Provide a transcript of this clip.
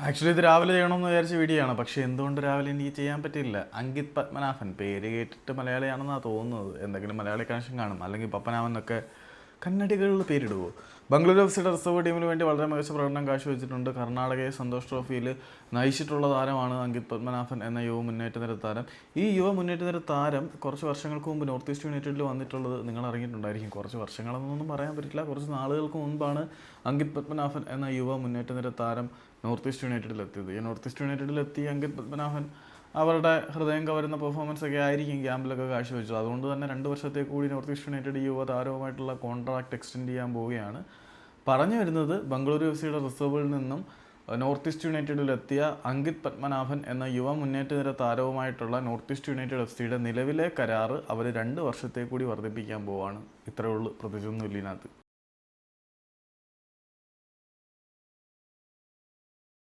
Actually ഇത് രാവിലെ ചെയ്യണമെന്ന് വിചാരിച്ച വീഡിയോ ആണ്. പക്ഷേ എന്തുകൊണ്ട് രാവിലെ എനിക്ക് ചെയ്യാൻ പറ്റിയില്ല? അങ്കിത് പത്മനാഭൻ. പേര് കേട്ടിട്ട് മലയാളിയാണെന്നാണ് തോന്നുന്നത്. എന്തെങ്കിലും മലയാളി കണക്ഷൻ കാണും. അല്ലെങ്കിൽ പത്മനാഭൻ എന്നൊക്കെ കന്നഡികളിൽ പേരിടുവോ? ബംഗളൂരു എഫ് സിയുടെ റിസർവ് ടീമിന് വേണ്ടി വളരെ മികച്ച പ്രകടനം കാഴ്ചവെച്ചിട്ടുണ്ട്. കർണാടകയെ സന്തോഷ് ട്രോഫിയിൽ നയിച്ചിട്ടുള്ള താരമാണ് അങ്കിത് പത്മനാഭൻ എന്ന യുവ മുന്നേറ്റ നിര താരം. ഈ യുവ മുന്നേറ്റ നിര താരം കുറച്ച് വർഷങ്ങൾക്ക് മുമ്പ് നോർത്ത് ഈസ്റ്റ് യുണൈറ്റഡിൽ വന്നിട്ടുള്ളത് നിങ്ങൾ അറിഞ്ഞിട്ടുണ്ടായിരിക്കും. കുറച്ച് വർഷങ്ങളെന്നൊന്നും പറയാൻ പറ്റില്ല. കുറച്ച് നാളുകൾക്ക് മുൻപാണ് അങ്കിത് പത്മനാഭൻ എന്ന യുവ മുന്നേറ്റ നിര താരം നോർത്ത് ഈസ്റ്റ് യുണൈറ്റഡിൽ എത്തിയത്. ഈ നോർത്ത് ഈസ്റ്റ് യുണൈറ്റഡിൽ എത്തി അങ്കിത് പത്മനാഭൻ അവരുടെ ഹൃദയം കവരുന്ന പെർഫോമൻസ് ഒക്കെ ആയിരിക്കും ക്യാമ്പിലൊക്കെ കാഴ്ചവെച്ചത്. അതുകൊണ്ട് തന്നെ രണ്ട് വർഷത്തേക്ക് കൂടി നോർത്ത് ഈസ്റ്റ് യുണൈറ്റഡ് യുവ താരവുമായിട്ടുള്ള കോൺട്രാക്ട് എക്സ്റ്റെൻഡ് ചെയ്യാൻ പോവുകയാണ്. പറഞ്ഞു വരുന്നത് ബംഗളൂരു എഫ് സിയുടെ റിസർവിൽ നിന്നും നോർത്ത് ഈസ്റ്റ് യുണൈറ്റഡിൽ എത്തിയ അങ്കിത് പത്മനാഭൻ എന്ന യുവ മുന്നേറ്റ നിര താരവുമായിട്ടുള്ള നോർത്ത് ഈസ്റ്റ് യുണൈറ്റഡ് എഫ് സിയുടെ നിലവിലെ കരാറ് അവർ രണ്ട് വർഷത്തെ കൂടി വർദ്ധിപ്പിക്കാൻ പോവാണ്. ഇത്രയേ ഉള്ളൂ.